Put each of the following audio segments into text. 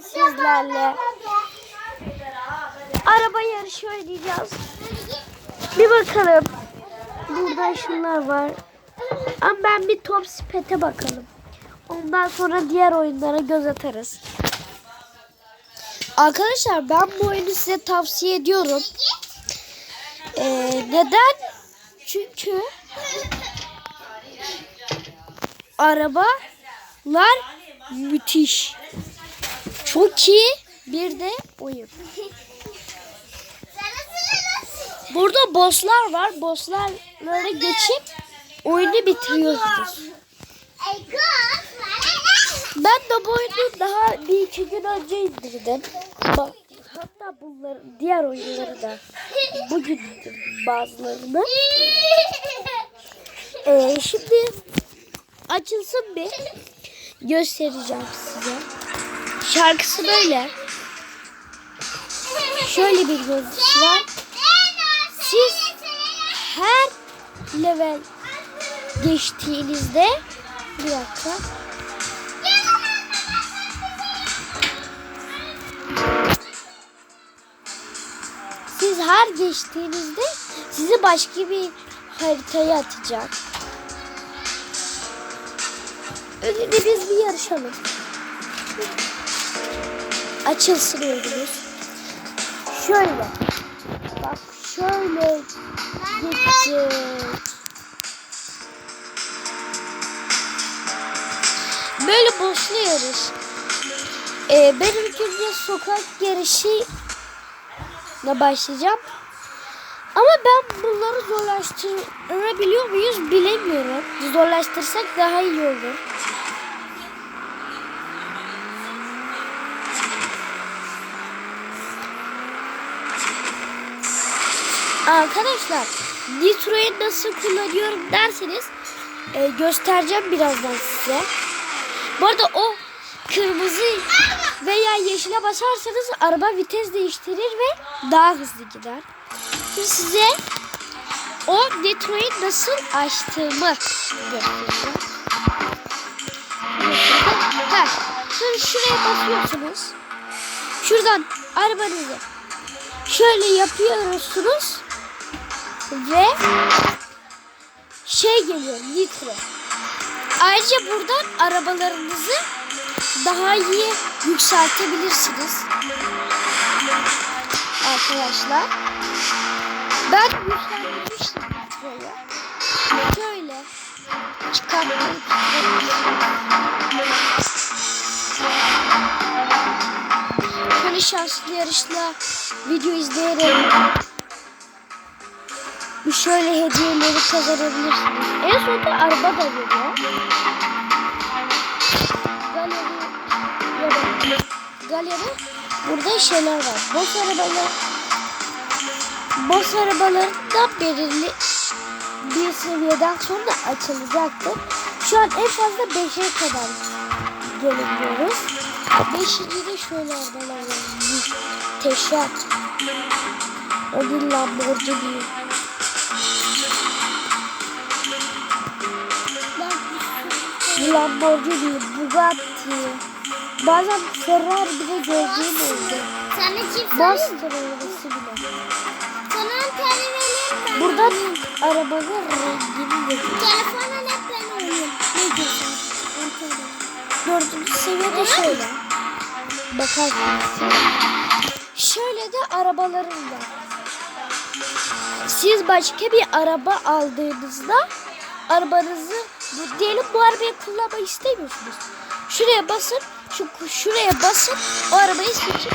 sizlerle araba yarışı oynayacağız. Bir bakalım. Burada şunlar var. Ama ben bir top spete bakalım. Ondan sonra diğer oyunlara göz atarız. Arkadaşlar ben bu oyunu size tavsiye ediyorum. Ee, neden? Çünkü arabalar müthiş. İyi. Bir de oyun. Burada bosslar var. Bossları geçip oyunu bitiriyorsunuz. Ben de bu oyunu daha bir iki gün önce indirdim. Ba- Hatta bunları diğer oyunları da bugün bazılarını. Ee, şimdi açılsın bir göstereceğim size. Şarkısı böyle. Şöyle bir görüntüsü var. Siz her level geçtiğinizde bir dakika. Siz her geçtiğinizde sizi başka bir haritaya atacak. Önce biz bir yarışalım. Açılsın oyunumuz. Şöyle. Bak şöyle gidecek. Böyle boşlu yarış. Ee, ben ilk sokak yarışı başlayacağım. Ama ben bunları zorlaştırabiliyor muyuz bilemiyorum. Zorlaştırsak daha iyi olur. Arkadaşlar Nitro'yu nasıl kullanıyorum derseniz e, göstereceğim birazdan size. Bu arada o kırmızı veya yeşile basarsanız araba vites değiştirir ve daha hızlı gider. Şimdi size o Nitro'yu nasıl açtığımı göstereceğim. Ha, şimdi şuraya basıyorsunuz. Şuradan arabanızı şöyle yapıyorsunuz ve şey geliyor nitro. Ayrıca buradan arabalarınızı daha iyi yükseltebilirsiniz. Arkadaşlar. Ben yükseltmiştim nitroyu. Şöyle çıkartmayı Şöyle şanslı yarışla video izleyerek şöyle hediyeleri kazanabilirsiniz. En sonunda araba da geliyor. Galeri da galeri burada şeyler var. Boş arabalar boş arabalarından belirli bir seviyeden sonra açılacaktır. Şu an en fazla 5'e kadar gelebiliyoruz. Beşinci de şöyle arabalar var. Muhteşem. O bir Lamborghini. Lamborghini, Bugatti. Bazen Ferrari bile gördüğüm oldu. Sana çift Monster arabası bile. Sana tane vereyim? Buradan arabanın rengini de Telefona ne ben oynayayım. Ne diyorsun? Antalya. Dördüncü seviyede şöyle. Bakar mısın? Şöyle de arabalarım var. Siz başka bir araba aldığınızda arabanızı diyelim bu arabayı kullanmayı istemiyorsunuz. Şuraya basın, şu şuraya basın, o arabayı seçip.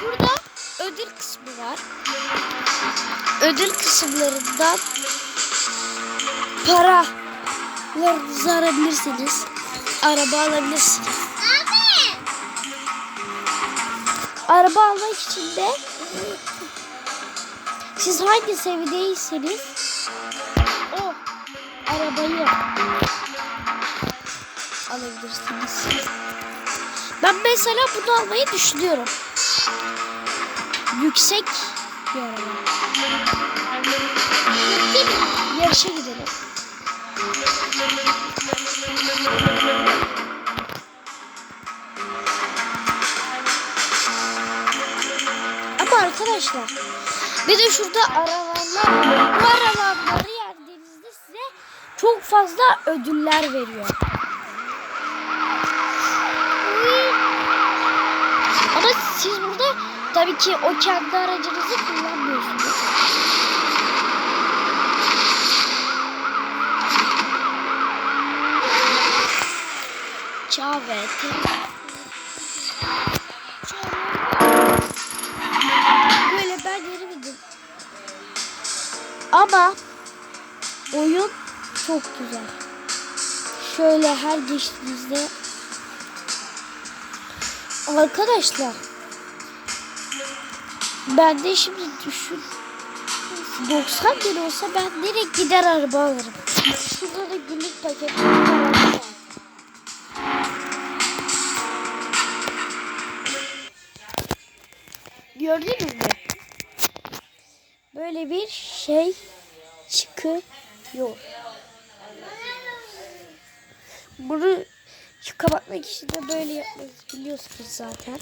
Burada ödül kısmı var. Ödül kısımlarından para Larınızı arabilirsiniz. Araba alabilirsiniz. Abi. Araba almak için de siz hangi seviyedeyseniz o arabayı alabilirsiniz. Ben mesela bunu almayı düşünüyorum. Yüksek bir araba. Gitti mi? Yarışa gidelim. Ama arkadaşlar bir de şurada arabalar var. Bu arabaları çok fazla ödüller veriyor. Ama siz burada tabii ki o kendi aracınızı kullanmıyorsunuz. Böyle çok güzel. Şöyle her geçtiğinizde Arkadaşlar ben de şimdi düşün 90 bin olsa ben direkt gider araba alırım. Şurada da günlük paket. Gördünüz mü? Böyle bir şey çıkıyor. Bunu şu kapatmak için de böyle yapmayı biliyorsunuz zaten.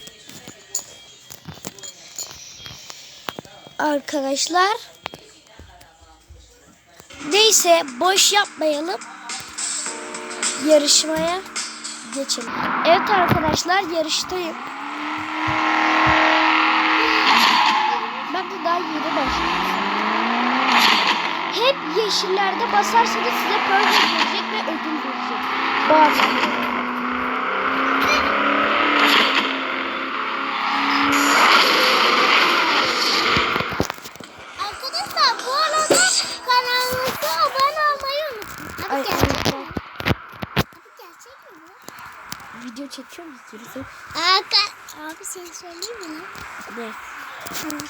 Arkadaşlar. Neyse boş yapmayalım. Yarışmaya geçelim. Evet arkadaşlar yarıştayım. Ben de daha yeni başladım. Hep yeşillerde basarsanız size böyle gelecek ve ödül verecek. Abi abi bu? video çekiyor muyuz gerisi? Arka... Abi sen söyleyeyim mi? Ne? Söyleyeyim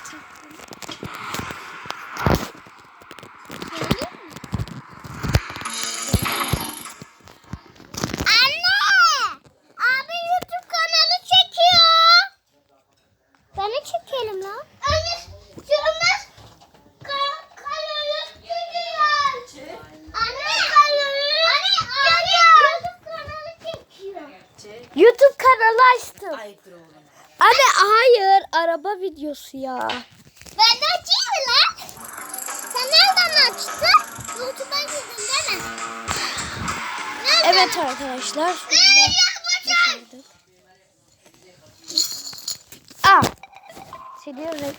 kanalı çekiyor. Anne, kanalı. Anne, YouTube kanalı çekiyor. YouTube kanalı açtım. Ayıptır oğlum. Anne hayır araba videosu ya. Ben de açayım mı lan? Sen nereden açtın? YouTube'a girdin değil mi? Nereden? Evet arkadaşlar. Ne bahsediyor ve...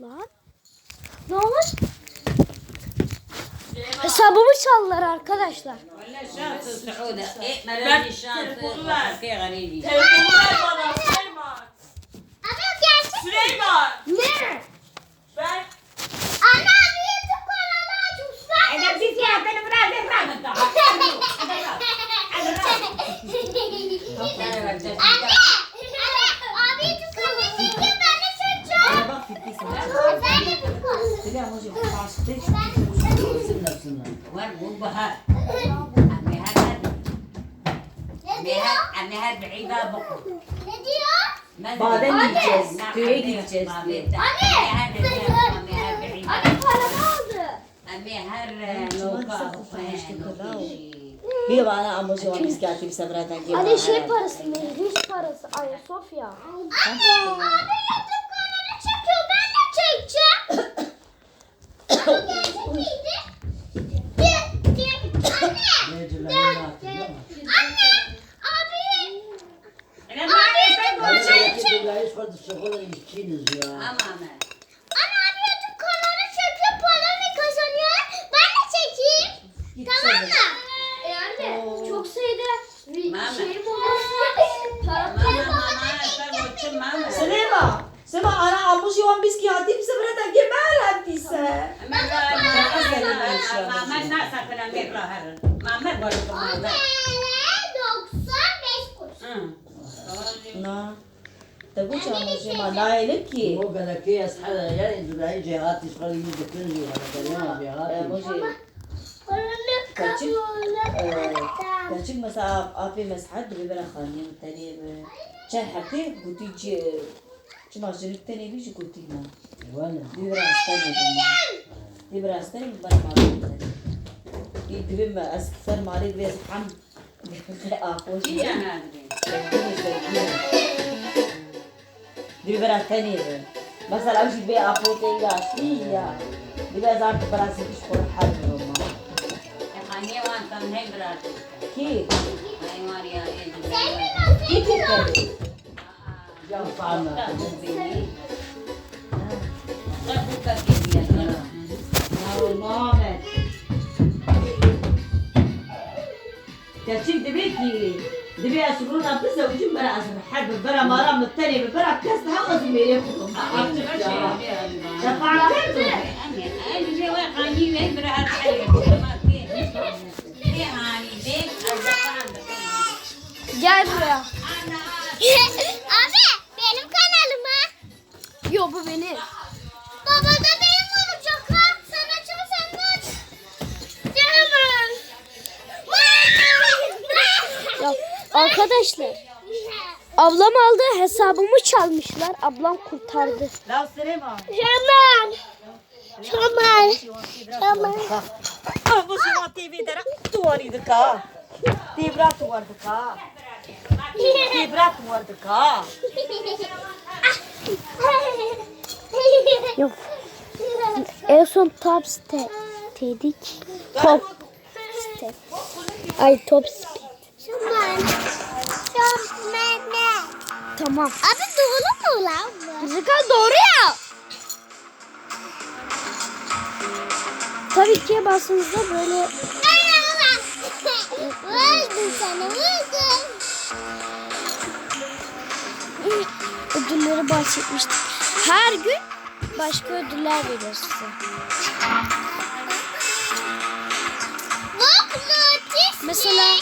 Lan? Ne olmuş? Hesabımı çaldılar arkadaşlar. Telefonu ver bana. وين مو بهار عمي هاد Ne عمي diyor? هاد عمي هاد بعيدة بقى Ne diyor? Badem yiyeceğiz, köye Köye gideceğiz diye. Anne. Anne paramı aldı. عمي هاد لوكا Bir bana amacı var biz geldik Selema, Selema ana almış yoğun biz ki hatim sıfırdan gemer hattiyse. Mama ne sakın bir rahar. Mama böyle mama. 95 kuruş. Na. تقولش يا مجمع لا يلكي مو قالك يا اصحاب يعني دبي جهات تشتغل يجي كل يوم أنا قال يا جهات Kaçık? kabul كان مثلا ابي مسحات بيبرا خاني التاني كان حبتي قلت يجي شما شنو التاني بيجي قلت لنا وانا بيبرا استنى بما بيبرا استنى بيبرا ما يدبي ما اسكثر مالي بيس حم اخوش إيه أنا أدري دبي برا تاني مثلا اوجي بي ابوتي يا شوية دبي زارت براسي تشكر حد દેવાન તમને બ્રાટ કી ભાઈ મારી આ એ કી કી કરે જાવ પાના કદુ કકે દિયા કરો મારો નામ હે تسيب دبيكي دبي أسرون أبسة وجيب برا أسر حرب برا مرام التاني برا كاس هوا زميلي خطوم عرفت شو؟ شفاعة كنتم؟ أنا جوا Gel buraya. Abi benim kanalıma. Yo bu benim. Baba da benim olacak ha. Sen açarsan da aç. Canım. Ya, arkadaşlar. Ablam aldı hesabımı çalmışlar. Ablam kurtardı. Canım. Tamam. Tamam. Você não teve ideia, tu ali de cá. Ibrat போறதுக்கா Yok. En son top step dedik. Top step. Ay top speed. Tamam. Abi doğru mu lan? Zıkan doğru ya. Tabii ki basınızda böyle... Ben Öldüm seni, öldüm. Ödülleri bahsetmiştik. Her gün başka ödüller veriyor size. Mesela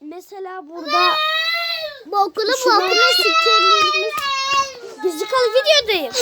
mesela burada Bokulu bokulu sikerlerimiz. müzikal videodayım.